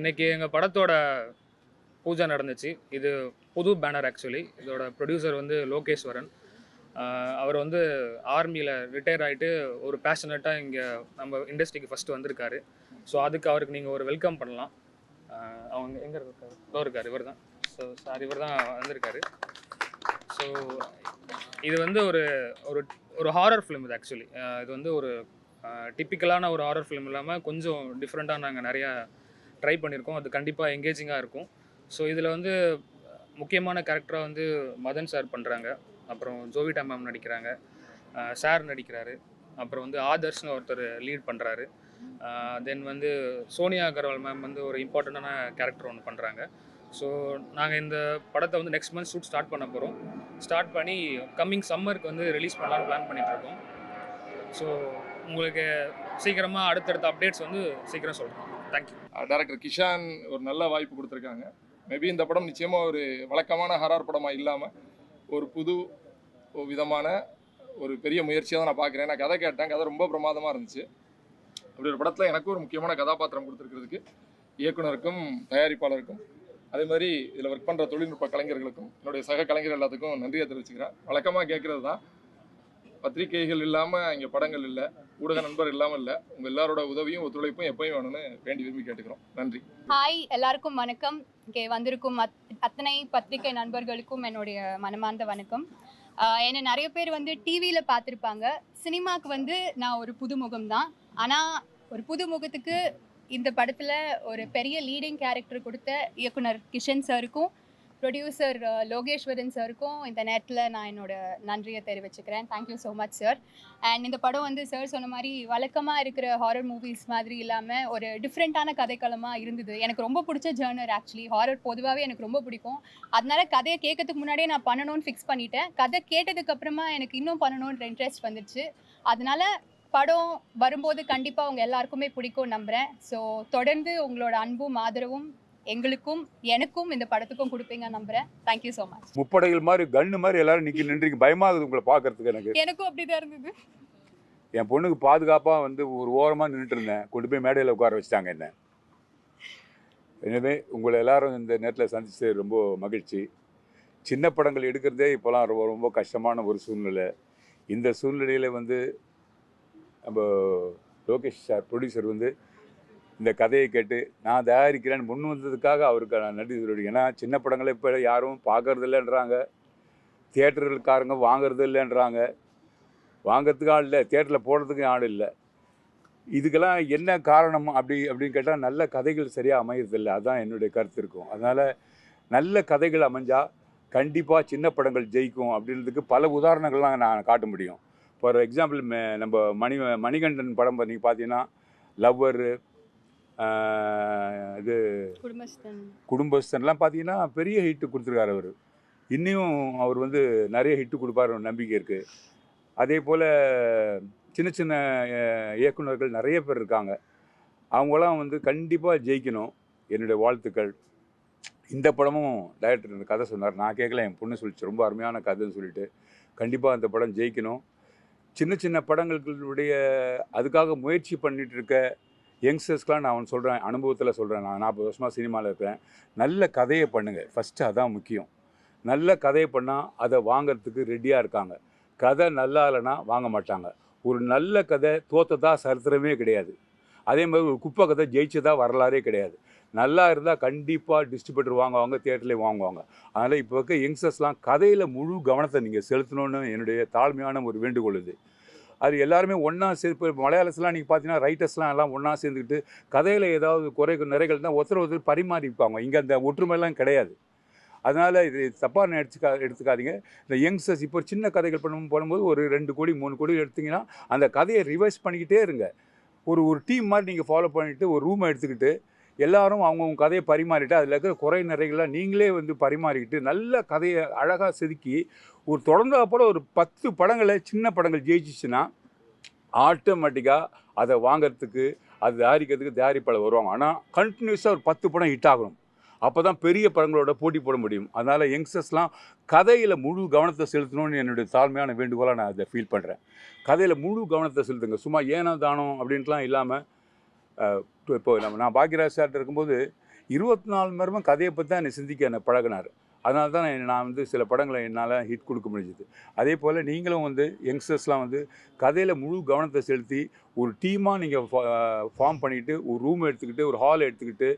இன்றைக்கி எங்கள் படத்தோட பூஜை நடந்துச்சு. இது புது பேனர் ஆக்சுவலி இதோட ப்ரொடியூசர் வந்து லோகேஸ்வரன். அவர் வந்து ஆர்மியில் ரிட்டையர் ஆகிட்டு ஒரு பேஷனட்டாக இங்கே நம்ம இண்டஸ்ட்ரிக்கு ஃபஸ்ட்டு வந்திருக்காரு. ஸோ அதுக்கு அவருக்கு நீங்கள் ஒரு வெல்கம் பண்ணலாம். அவங்க எங்கே இருக்காரு? இதோ இருக்கார் இவர் தான் ஸோ சார் இவர் தான் வந்திருக்காரு. ஸோ இது வந்து ஒரு ஒரு ஒரு ஹாரர் ஃபிலிம் இது ஆக்சுவலி இது வந்து ஒரு டிப்பிக்கலான ஒரு ஹாரர் ஃபிலிம் இல்லாமல் கொஞ்சம் டிஃப்ரெண்ட்டாக நாங்கள் நிறையா ட்ரை பண்ணியிருக்கோம். அது கண்டிப்பாக எங்கேஜிங்காக இருக்கும். ஸோ இதில் வந்து முக்கியமான கேரக்டராக வந்து மதன் சார் பண்ணுறாங்க அப்புறம் ஜோவிடா மேம் நடிக்கிறாங்க. சார் நடிக்கிறாரு. அப்புறம் வந்து ஆதர்ஷ்னு ஒருத்தர் லீட் பண்ணுறாரு தென் வந்து சோனியா அகர்வால் மேம் வந்து ஒரு இம்பார்ட்டண்ட்டான கேரக்டர் ஒன்று பண்ணுறாங்க ஸோ நாங்கள் இந்த படத்தை வந்து நெக்ஸ்ட் மந்த் ஷூட் ஸ்டார்ட் பண்ண போகிறோம் ஸ்டார்ட் பண்ணி கம்மிங் சம்மருக்கு வந்து ரிலீஸ் பண்ணலான்னு பிளான் பண்ணிகிட்ருக்கோம் இருக்கோம் ஸோ உங்களுக்கு சீக்கிரமாக அடுத்தடுத்த அப்டேட்ஸ் வந்து சீக்கிரம் சொல்கிறோம் தேங்க்யூ டேரக்டர் கிஷான் ஒரு நல்ல வாய்ப்பு கொடுத்துருக்காங்க. மேபி இந்த படம் நிச்சயமாக ஒரு வழக்கமான ஹரார் படமாக இல்லாமல் ஒரு புது ஒரு விதமான ஒரு பெரிய முயற்சியாக தான் நான் பார்க்குறேன். நான் கதை கேட்டேன் கதை ரொம்ப பிரமாதமாக இருந்துச்சு. அப்படி ஒரு படத்தில் எனக்கும் ஒரு முக்கியமான கதாபாத்திரம் கொடுத்துருக்கிறதுக்கு இயக்குனருக்கும் தயாரிப்பாளருக்கும் அதே மாதிரி இதில் ஒர்க் பண்ணுற தொழில்நுட்ப கலைஞர்களுக்கும் என்னுடைய சக கலைஞர் எல்லாத்துக்கும் நன்றியை தெரிவிச்சுக்கிறேன். வழக்கமாக கேட்குறது தான். பத்திரிகைகள் இல்லாமல் இங்கே படங்கள் இல்லை ஊடக நண்பர் இல்லாமல் இல்லை. உங்கள் எல்லாரோட உதவியும் ஒத்துழைப்பும் எப்பயும் வேணும்னு வேண்டி விரும்பி கேட்டுக்கிறோம். நன்றி. ஹாய் எல்லாருக்கும் வணக்கம். இங்கே வந்திருக்கும் அத் அத்தனை பத்திரிகை நண்பர்களுக்கும் என்னுடைய மனமார்ந்த வணக்கம். என்னை நிறைய பேர் வந்து டிவியில் பார்த்துருப்பாங்க. சினிமாவுக்கு வந்து நான் ஒரு புதுமுகம் தான். ஆனால் ஒரு புதுமுகத்துக்கு இந்த படத்தில் ஒரு பெரிய லீடிங் கேரக்டர் கொடுத்த இயக்குனர் கிஷன் சாருக்கும் ப்ரொடியூசர் uh, லோகேஸ்வரன் சாருக்கும் இந்த நேரத்தில் நான் என்னோட நன்றியை தெரிவிச்சுக்கிறேன். Thank you so much sir and இந்த படம் வந்து சார் சொன்ன மாதிரி வழக்கமாக இருக்கிற ஹாரர் மூவிஸ் மாதிரி இல்லாமல் ஒரு டிஃப்ரெண்ட்டான கதைக்களமாக இருந்தது. எனக்கு ரொம்ப பிடிச்ச ஜேர்னர் ஆக்சுவலி ஹாரர் பொதுவாகவே எனக்கு ரொம்ப பிடிக்கும். அதனால கதையை கேட்கறதுக்கு முன்னாடியே நான் பண்ணணும்னு ஃபிக்ஸ் பண்ணிட்டேன். கதை கேட்டதுக்கப்புறமா எனக்கு இன்னும் பண்ணணுன்ற இன்ட்ரெஸ்ட் வந்துடுச்சு அதனால படம் வரும்போது கண்டிப்பாக உங்கள் எல்லாருக்குமே பிடிக்கும் நம்புகிறேன் ஸோ தொடர்ந்து உங்களோட அன்பும் ஆதரவும் எங்களுக்கும் எனக்கும் இந்த படத்துக்கும் கொடுப்பீங்க நம்புகிறேன் தேங்க்யூ ஸோ மச் முப்படைகள் மாதிரி கன்று மாதிரி எல்லாரும் நிற்கி நின்றுக்கு பயமாகுது உங்களை பார்க்கறதுக்கு எனக்கு. எனக்கும் அப்படிதான் இருந்தது. என் பொண்ணுக்கு பாதுகாப்பாக வந்து ஒரு ஓரமாக நின்றுட்டு இருந்தேன். கொண்டு போய் மேடையில் உட்கார வச்சுட்டாங்க என்ன. எனவே உங்களை எல்லாரும் இந்த நேரத்தில் சந்திச்சது ரொம்ப மகிழ்ச்சி. சின்ன படங்கள் எடுக்கிறதே இப்போலாம் ரொம்ப ரொம்ப கஷ்டமான ஒரு சூழ்நிலை. இந்த சூழ்நிலையில் வந்து நம்ம லோகேஷ் சார் ப்ரொடியூசர் வந்து இந்த கதையை கேட்டு நான் தயாரிக்கிறேன்னு முன் வந்ததுக்காக அவருக்கு நான் நன்றி சொல்லிடுங்க ஏன்னா சின்ன படங்களை இப்போ யாரும் பார்க்கறது இல்லைன்றாங்க தியேட்டர்களுக்காரங்க வாங்குறது இல்லைன்றாங்க வாங்கிறதுக்கு ஆள் இல்லை. தியேட்டரில் போடுறதுக்கு ஆள் இல்லை. இதுக்கெல்லாம் என்ன காரணம் அப்படி அப்படின்னு கேட்டால் நல்ல கதைகள் சரியாக அமையறதில்ல. அதுதான் என்னுடைய கருத்து இருக்கும். அதனால் நல்ல கதைகள் அமைஞ்சால் கண்டிப்பாக சின்ன படங்கள் ஜெயிக்கும் அப்படின்றதுக்கு பல உதாரணங்கள்லாம் நான் காட்ட முடியும். ஃபார் எக்ஸாம்பிள் நம்ம மணி மணிகண்டன் படம் நீங்கள் பார்த்தீங்கன்னா லவ்வரு இது குடும்பஸ்தன். குடும்பஸ்தன்லாம் பார்த்தீங்கன்னா பெரிய ஹிட்டு கொடுத்துருக்காரு அவர். இன்னும் அவர் வந்து நிறைய ஹிட்டு கொடுப்பாரு நம்பிக்கை இருக்குது அதே போல் சின்ன சின்ன அஹ், இயக்குனர்கள் நிறைய பேர் இருக்காங்க. அவங்களாம் வந்து கண்டிப்பாக ஜெயிக்கணும். என்னுடைய வாழ்த்துக்கள். இந்த படமும் டைரக்டர் இந்த கதை சொன்னார். நான் கேட்கல என் பொண்ணு சொல்லிச்சு. ரொம்ப அருமையான கதைன்னு சொல்லிட்டு. கண்டிப்பாக அந்த படம் ஜெயிக்கணும். சின்ன சின்ன படங்களுடைய அதுக்காக முயற்சி பண்ணிட்டு இருக்க யங்ஸ்டர்ஸ்க்கெலாம் நான் அவன் சொல்கிறேன் அனுபவத்தில் சொல்கிறேன் நான் நாற்பது வருஷமாக சினிமாவில் இருக்கிறேன். நல்ல கதையை பண்ணுங்கள் ஃபஸ்ட்டு அதான் முக்கியம். நல்ல கதையை பண்ணால் அதை வாங்கிறதுக்கு ரெடியாக இருக்காங்க. கதை நல்லா இல்லைன்னா வாங்க மாட்டாங்க. ஒரு நல்ல கதை தோத்ததா சரித்திரமே கிடையாது. அதே மாதிரி ஒரு குப்பை கதை ஜெயிச்சதா வரலாறே கிடையாது. நல்லா இருந்தால் கண்டிப்பாக டிஸ்ட்ரிபியூட்டர் வாங்குவாங்க தியேட்டர்லேயே வாங்குவாங்க. அதனால் இப்போ இருக்க யங்ஸ்டர்ஸ்லாம் கதையில் முழு கவனத்தை நீங்கள் செலுத்தணும்னு என்னுடைய தாழ்மையான ஒரு வேண்டுகோள் இது. அது எல்லாருமே ஒன்றா சேர்ந்து இப்போ மலையாளஸ்லாம் நீங்கள் பார்த்தீங்கன்னா ரைட்டர்ஸ்லாம் எல்லாம் ஒன்றா சேர்ந்துக்கிட்டு கதையில் ஏதாவது குறை நிறைகள் தான் ஒருத்தர் ஒருத்தர் பரிமாறிப்பாங்க. இங்கே அந்த ஒற்றுமையெல்லாம் கிடையாது. அதனால் இது தப்பாக எடுத்துக்கா எடுத்துக்காதீங்க. இந்த யங்ஸ்டர்ஸ் இப்போ சின்ன கதைகள் பண்ணும் பண்ணும்போது ஒரு ரெண்டு கோடி மூணு கோடி எடுத்திங்கன்னா அந்த கதையை ரிவைஸ் பண்ணிக்கிட்டே இருங்க. ஒரு ஒரு டீம் மாதிரி நீங்கள் ஃபாலோ பண்ணிவிட்டு ஒரு ரூமை எடுத்துக்கிட்டு எல்லாரும் அவங்கவுங்க கதையை பரிமாறிட்டு அதில் இருக்கிற குறை நிறைகளாக நீங்களே வந்து பரிமாறிக்கிட்டு நல்ல கதையை அழகாக செதுக்கி ஒரு தொடர்ந்து அப்புறம் ஒரு பத்து படங்களை சின்ன படங்கள் ஜெயிச்சிச்சுன்னா ஆட்டோமேட்டிக்காக அதை வாங்கிறதுக்கு அது தயாரிக்கிறதுக்கு தயாரிப்பாளர் வருவாங்க. ஆனால் கண்டினியூஸாக ஒரு பத்து படம் ஹிட் ஆகணும். அப்போ தான் பெரிய படங்களோட போட்டி போட முடியும். அதனால் யங்ஸ்டர்ஸ்லாம் கதையில் முழு கவனத்தை செலுத்தணும்னு என்னுடைய தாழ்மையான வேண்டுகோளாக நான் அதை ஃபீல் பண்ணுறேன் கதையில் முழு கவனத்தை செலுத்துங்க. சும்மா ஏனோ தானோ அப்படின்ட்டுலாம் இல்லாமல் இப்போ நம்ம நான் பாக்யராஜ் சார்ட்ட இருக்கும்போது இருபத்தி நாலு மணி நேரமும் கதையை பற்றி தான் என்னை சிந்திக்க என்னை பழகினார். அதனால தான் நான் நான் வந்து சில படங்களை என்னால் ஹிட் கொடுக்க முடிஞ்சது. அதே போல் நீங்களும் வந்து யங்ஸ்டர்ஸ்லாம் வந்து கதையில் முழு கவனத்தை செலுத்தி ஒரு டீமாக நீங்கள் ஃபார்ம் பண்ணிவிட்டு ஒரு ரூம் எடுத்துக்கிட்டு ஒரு ஹால் எடுத்துக்கிட்டு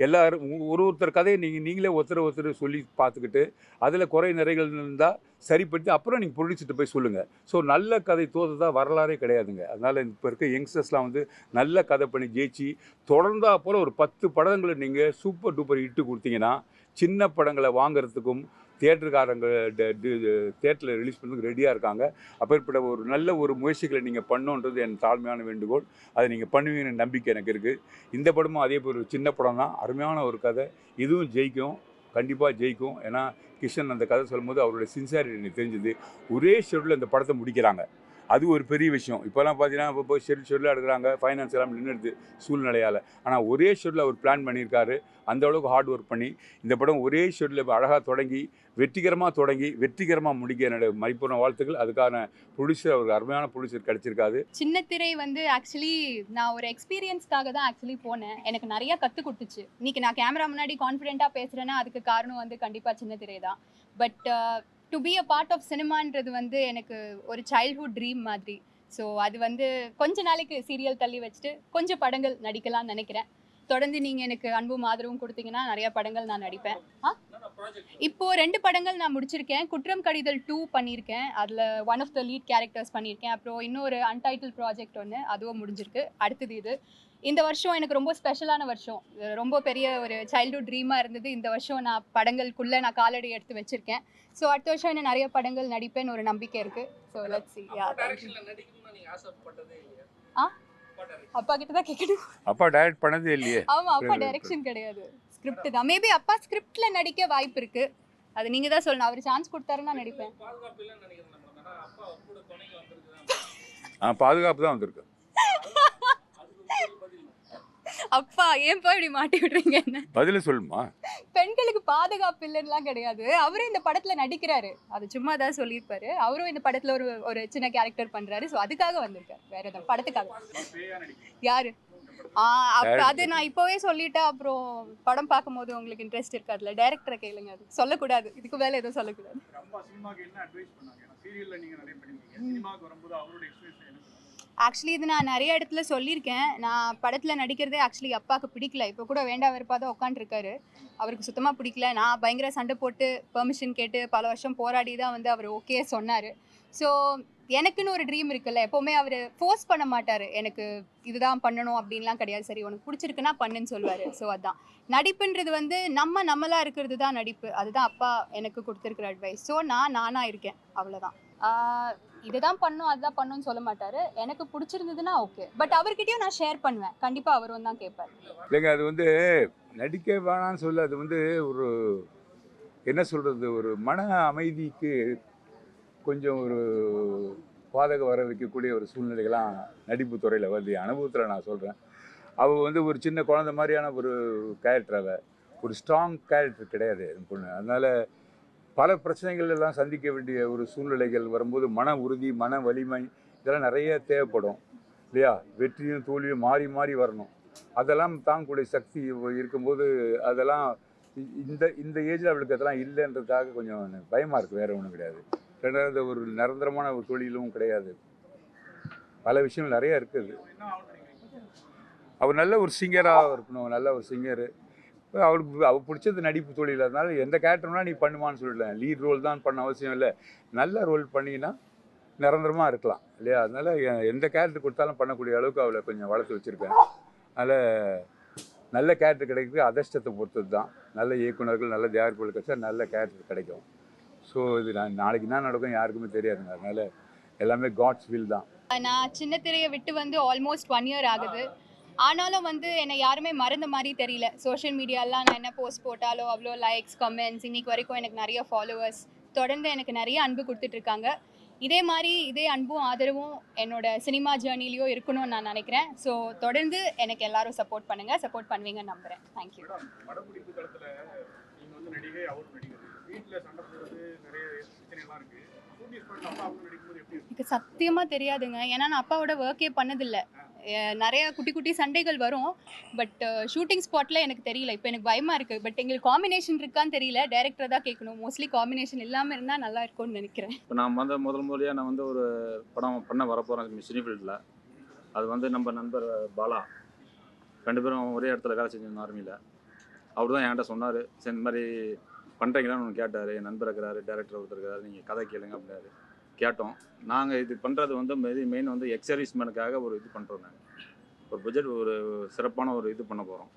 எல்லாரும் ஒரு ஒருத்தர் கதையை நீங்கள் நீங்களே ஒருத்தர் ஒருத்தர் சொல்லி பார்த்துக்கிட்டு அதில் குறை நிறைகள் இருந்தால் சரிப்படுத்தி அப்புறம் நீங்கள் பிடிச்சிட்டு போய் சொல்லுங்கள் ஸோ நல்ல கதை தோற்றதா வரலாறே கிடையாதுங்க. அதனால் இப்போ இருக்க யங்ஸ்டர்ஸ்லாம் வந்து நல்ல கதை பண்ணி ஜெயிச்சு தொடர்ந்தா போல் ஒரு பத்து படங்களை நீங்கள் சூப்பர் டூப்பர் இட்டு கொடுத்தீங்கன்னா சின்ன படங்களை வாங்குறதுக்கும் தியேட்டருக்காரங்க தேட்டரில் ரிலீஸ் பண்ணுறதுக்கு ரெடியாக இருக்காங்க. அப்பேற்பட்ட ஒரு நல்ல ஒரு முயற்சிகளை நீங்கள் பண்ணுன்றது என் தாழ்மையான வேண்டுகோள். அதை நீங்கள் பண்ணுவீங்கன்னு நம்பிக்கை எனக்கு இருக்குது இந்த படமும் அதே போல் ஒரு சின்ன படம் தான். அருமையான ஒரு கதை. இதுவும் ஜெயிக்கும். கண்டிப்பாக ஜெயிக்கும். ஏன்னா கிஷன் அந்த கதை சொல்லும்போது அவருடைய சின்சாரிட்டி எனக்கு தெரிஞ்சது. ஒரே ஷெட்யூலில் இந்த படத்தை முடிக்கிறாங்க. அது ஒரு பெரிய விஷயம். இப்போலாம் பார்த்தீங்கன்னா இப்போ போய் ஷெட் எடுக்கிறாங்க ஃபைனான்ஸ் எல்லாம் நின்றுடுது சூழ்நிலையால். ஆனால் ஒரே ஷெட்டில் அவர் பிளான் பண்ணியிருக்காரு. அந்த அளவுக்கு ஹார்ட் ஒர்க் பண்ணி இந்த படம் ஒரே ஷெட்யூலில் அழகாக தொடங்கி வெற்றிகரமாக தொடங்கி வெற்றிகரமாக முடிக்க என்னோட மதிப்பூர்ண வாழ்த்துக்கள். அதுக்கான ப்ரொடியூசர் அவருக்கு அருமையான ப்ரொடியூசர் கிடைச்சிருக்காது சின்ன திரை வந்து ஆக்சுவலி நான் ஒரு எக்ஸ்பீரியன்ஸ்க்காக தான் ஆக்சுவலி போனேன். எனக்கு நிறைய கற்றுக் கொடுத்துச்சு. இன்னைக்கு நான் கேமரா முன்னாடி கான்ஃபிடென்ட்டாக பேசுகிறேன்னா அதுக்கு காரணம் வந்து கண்டிப்பாக சின்ன திரை தான். But to be a part of சினிமான்றது வந்து எனக்கு ஒரு சைல்ட்ஹுட் ட்ரீம் மாதிரி. ஸோ அது வந்து கொஞ்ச நாளைக்கு சீரியல் தள்ளி வச்சுட்டு கொஞ்சம் படங்கள் நடிக்கலாம்னு நினைக்கிறேன். தொடர்ந்து நீங்கள் எனக்கு அன்பும் ஆதரவும் கொடுத்தீங்கன்னா நிறைய படங்கள் நான் நடிப்பேன். ஆ? இப்போ ரெண்டு படங்கள் நான் முடிச்சிருக்கேன். குற்றம் கடிதல் டூ பண்ணியிருக்கேன். அதில் one of the lead characters பண்ணியிருக்கேன். அப்புறம் இன்னொரு அன்டைட்டில் ப்ராஜெக்ட் ஒன்று அதுவும் முடிஞ்சிருக்கு. அடுத்தது இது. இந்த வருஷம் எனக்கு ரொம்ப ஸ்பெஷலான வருஷம். இது ரொம்ப பெரிய ஒரு சைல்ட்ஹுட் ட்ரீமாக இருந்தது. இந்த வருஷம் நான் படங்களுக்குள்ளே நான் காலடி எடுத்து வச்சிருக்கேன். ஸோ அடுத்த வருஷம் என்ன நிறைய படங்கள் நடிப்பேன்னு ஒரு நம்பிக்கை இருக்குது ஸோ லெட்ஸ் சி யா ஆ? அப்பா கிட்ட தான் கேட்கணும் அப்பா டைரக்ட் பண்ணதே இல்லையே. ஆமா அப்பா டைரக்ஷன் கிடையாது. ஸ்கிரிப்ட் தான். மேபி அப்பா ஸ்கிரிப்ட்ல நடிக்க வாய்ப்பு இருக்கு. அது நீங்க தான் சொல்லணும். அவர் சான்ஸ் கொடுத்தாருன்னா நடிப்பேன். ஆ பாதுகாப்பு தான் வந்திருக்கு. அப்பா ஏன்பா இப்படி மாட்டி விடுறீங்க என்ன? பதில சொல்லுமா? பெண்களுக்கு பாதுகாப்பு இல்லைன்னுலாம் கிடையாது. அவரும் இந்த படத்துல நடிக்கிறாரு. அது சும்மா தான் சொல்லியிருப்பாரு. அவரும் இந்த படத்துல ஒரு ஒரு சின்ன கேரக்டர் பண்றாரு. ஸோ அதுக்காக வந்திருக்காரு. வேற எதுவும் படத்துக்காக. யாரு? அது நான் இப்போவே சொல்லிட்டேன். அப்புறம் படம் பார்க்கும்போது உங்களுக்கு இன்ட்ரெஸ்ட் இருக்காதுல்ல? டைரக்டரை கேளுங்க. அது சொல்லக்கூடாது. இதுக்கு மேல எதுவும் சொல்லக்கூடாது. ஆக்சுவலி இது நான் நிறைய இடத்துல சொல்லியிருக்கேன். நான் படத்தில் நடிக்கிறதே ஆக்சுவலி அப்பாவுக்கு பிடிக்கல. இப்போ கூட வேண்டாம் வெறுப்பாக தான் உட்காந்துருக்காரு அவருக்கு சுத்தமாக பிடிக்கல. நான் பயங்கர சண்டை போட்டு பெர்மிஷன் கேட்டு பல வருஷம் போராடி தான் வந்து அவர் ஓகே சொன்னார். ஸோ எனக்குன்னு ஒரு ட்ரீம் இருக்குல்ல. எப்போவுமே அவர் ஃபோர்ஸ் பண்ண மாட்டார். எனக்கு இதுதான் பண்ணணும் அப்படின்லாம் கிடையாது. சரி உனக்கு பிடிச்சிருக்குன்னா பண்ணுன்னு சொல்லுவார். ஸோ அதான். நடிப்புன்றது வந்து நம்ம நம்மளாக இருக்கிறது தான் நடிப்பு. அதுதான் அப்பா எனக்கு கொடுத்துருக்குற அட்வைஸ் ஸோ நான் நானாக இருக்கேன். அவ்வளோதான் இதுதான் பண்ணும் அதுதான் பண்ணும்னு சொல்ல மாட்டாரு. எனக்கு பிடிச்சிருந்ததுன்னா ஓகே பட் அவர்கிட்டயும் நான் ஷேர் பண்ணுவேன். கண்டிப்பா அவரும் தான் கேட்பார் இல்லைங்க அது வந்து நடிக்க வேணாம்னு சொல்ல அது வந்து ஒரு என்ன சொல்கிறது ஒரு மன அமைதிக்கு கொஞ்சம் ஒரு பாதக வர வைக்கக்கூடிய ஒரு சூழ்நிலைகள்லாம் நடிப்பு துறையில் வருது. அனுபவத்தில் நான் சொல்கிறேன் அவள் வந்து ஒரு சின்ன குழந்த மாதிரியான ஒரு கேரக்டர் அவள் ஒரு ஸ்ட்ராங் கேரக்டர் கிடையாது பொண்ணு. அதனால் பல பிரச்சனைகள் எல்லாம் சந்திக்க வேண்டிய ஒரு சூழ்நிலைகள் வரும்போது மன உறுதி மன வலிமை இதெல்லாம் நிறைய தேவைப்படும். இல்லையா? வெற்றியும் தோல்வியும் மாறி மாறி வரணும். அதெல்லாம் தாங்கக்கூடிய சக்தி இருக்கும்போது அதெல்லாம் இ- இந்த இந்த ஏஜில் அவளுக்கு அதெல்லாம் இல்லைன்றதுக்காக கொஞ்சம் பயமாக இருக்குது வேறு ஒன்றும் கிடையாது. ரெண்டாவது ஒரு நிரந்தரமான ஒரு தொழிலும் கிடையாது. பல விஷயங்கள் நிறைய இருக்குது. அவர் நல்ல ஒரு சிங்கராக இருக்கணும். நல்ல ஒரு சிங்கரு அவளுக்கு அவள் பிடிச்சது நடிப்பு தொழில். அதனால எந்த கேரக்டர்னா நீ பண்ணுமான்னு சொல்லிடலாம். லீட் ரோல் தான் பண்ண அவசியம் இல்லை. நல்ல ரோல் பண்ணினா நிரந்தரமாக இருக்கலாம் இல்லையா? அதனால் எந்த கேரக்டர் கொடுத்தாலும் பண்ணக்கூடிய அளவுக்கு அவளை கொஞ்சம் வளர்த்து வச்சுருக்கேன் அதனால் நல்ல கேரக்டர் கிடைக்கிறது அதிர்ஷ்டத்தை பொறுத்தது தான். நல்ல இயக்குனர்கள் நல்ல தயாரிப்புகள் கிடைச்சா நல்ல கேரக்டர் கிடைக்கும். ஸோ இது நான் நாளைக்கு என்ன நடக்கும் யாருக்குமே தெரியாதுங்க. அதனால் எல்லாமே காட்ஸ் வில் தான். நான் சின்ன திரையை விட்டு வந்து ஆல்மோஸ்ட் ஒன் இயர் ஆகுது. ஆனாலும் வந்து என்னை யாருமே மறந்த மாதிரி தெரியல. சோஷியல் மீடியாலாம் நான் என்ன போஸ்ட் போட்டாலும் அவ்வளோ லைக்ஸ் கமெண்ட்ஸ் இன்னைக்கு வரைக்கும் எனக்கு நிறைய ஃபாலோவர்ஸ் தொடர்ந்து எனக்கு நிறைய அன்பு கொடுத்துட்டு இருக்காங்க. இதே மாதிரி இதே அன்பும் ஆதரவும் என்னோட சினிமா ஜேர்னிலையும் இருக்கணும்னு நான் நினைக்கிறேன். ஸோ தொடர்ந்து எனக்கு எல்லாரும் சப்போர்ட் பண்ணுங்க. சப்போர்ட் பண்ணுவீங்கன்னு நம்புறேன். தேங்க்யூ எனக்கு சத்தியமாக தெரியாதுங்க. ஏன்னா நான் அப்பாவோட ஒர்க்கே பண்ணதில்லை. நிறைய குட்டி குட்டி சண்டைகள் வரும். பட் ஷூட்டிங் ஸ்பாட்டில் எனக்கு தெரியல. இப்போ எனக்கு பயமாக இருக்குது பட் எங்களுக்கு காம்பினேஷன் இருக்கான்னு தெரியல. டேரக்டர் தான் கேட்கணும். மோஸ்ட்லி காம்பினேஷன் இல்லாமல் இருந்தால் நல்லா இருக்கும்னு நினைக்கிறேன். இப்போ நான் வந்து முதல் முறையாக நான் வந்து ஒரு படம் பண்ண வரப்போகிறேன் சினிஃபீல்டில் அது வந்து நம்ம நண்பர் பாலா. ரெண்டு பேரும் ஒரே இடத்துல வேலை செஞ்சிருந்தோம் ஆர்மியில் அவர் தான் என்கிட்ட சொன்னார். சரி இந்த மாதிரி பண்ணுறீங்களான்னு ஒன்று கேட்டார். என் நண்பர் இருக்கிறாரு டேரக்டர் ஒருத்தர் இருக்காரு நீங்கள் கதை கேளுங்க அப்படின்னாரு. கேட்டோம். நாங்கள் இது பண்ணுறது வந்து மெயின் வந்து எக்ஸ் சர்வீஸ்மேனுக்காக ஒரு இது பண்ணுறோம் நாங்கள் ஒரு பட்ஜெட் ஒரு சிறப்பான ஒரு இது பண்ண போகிறோம்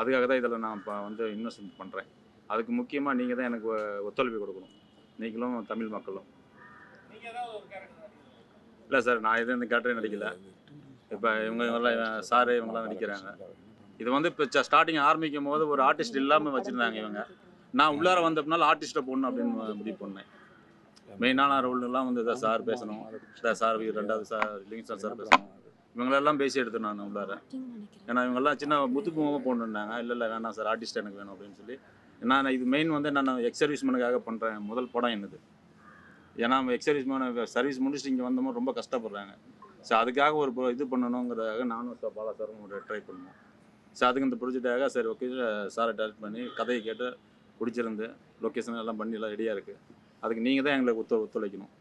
அதுக்காக தான் இதில் நான் இப்போ வந்து இன்வெஸ்ட்மெண்ட் பண்ணுறேன் அதுக்கு முக்கியமாக நீங்கள் தான் எனக்கு ஒத்துழைப்பு கொடுக்கணும். நீங்களும் தமிழ் மக்களும். இல்லை சார் நான் எதுவும் இந்த கேட்டரே நடிக்கல. இப்போ இவங்க இவங்கெல்லாம் சாரு இவங்கெல்லாம் நடிக்கிறாங்க. இது வந்து இப்போ ஸ்டார்டிங் ஆரம்பிக்கும் போது ஒரு ஆர்டிஸ்ட் இல்லாமல் வச்சுருந்தாங்க இவங்க. நான் உள்ளார வந்தப்பனால ஆர்டிஸ்ட்டை போடணும் அப்படின்னு முடிவு பண்ணேன். மெயினான ரோல்லாம் வந்து இதை சார் பேசணும். இதை சார் ரெண்டாவது சார் லிங்க் சார் பேசணும். இவங்களெல்லாம் பேசி எடுத்தேன் நான் உள்ளார ஏன்னா இவங்கெல்லாம் சின்ன முத்துக்குமமாக போடணுன்னாங்க இல்லை இல்லை வேணாம் சார் ஆர்டிஸ்ட் எனக்கு வேணும் அப்படின்னு சொல்லி. நான் இது மெயின் வந்து நான் எக்ஸ் சர்வீஸ்மேனுக்காக பண்ணுறேன் முதல் படம் என்னது? ஏன்னா எக்ஸ் சர்வீஸ்மேன் சர்வீஸ் முடிச்சுட்டு இங்கே வந்தோமோ ரொம்ப கஷ்டப்படுறாங்க. ஸோ அதுக்காக ஒரு இது பண்ணணுங்கிறதாக நானும் சார் பாலா சாரும் ஒரு ட்ரை பண்ணுவோம். ஸோ அதுக்கு இந்த ப்ரொஜெக்டாக சரி ஓகே சாரை டேரக்ட் பண்ணி கதையை கேட்டு பிடிச்சிருந்து லொக்கேஷன் எல்லாம் பண்ணி எல்லாம் ரெடியாக இருக்குது அதுக்கு நீங்கள் தான் எங்களுக்கு ஒத்து ஒத்துழைக்கணும்.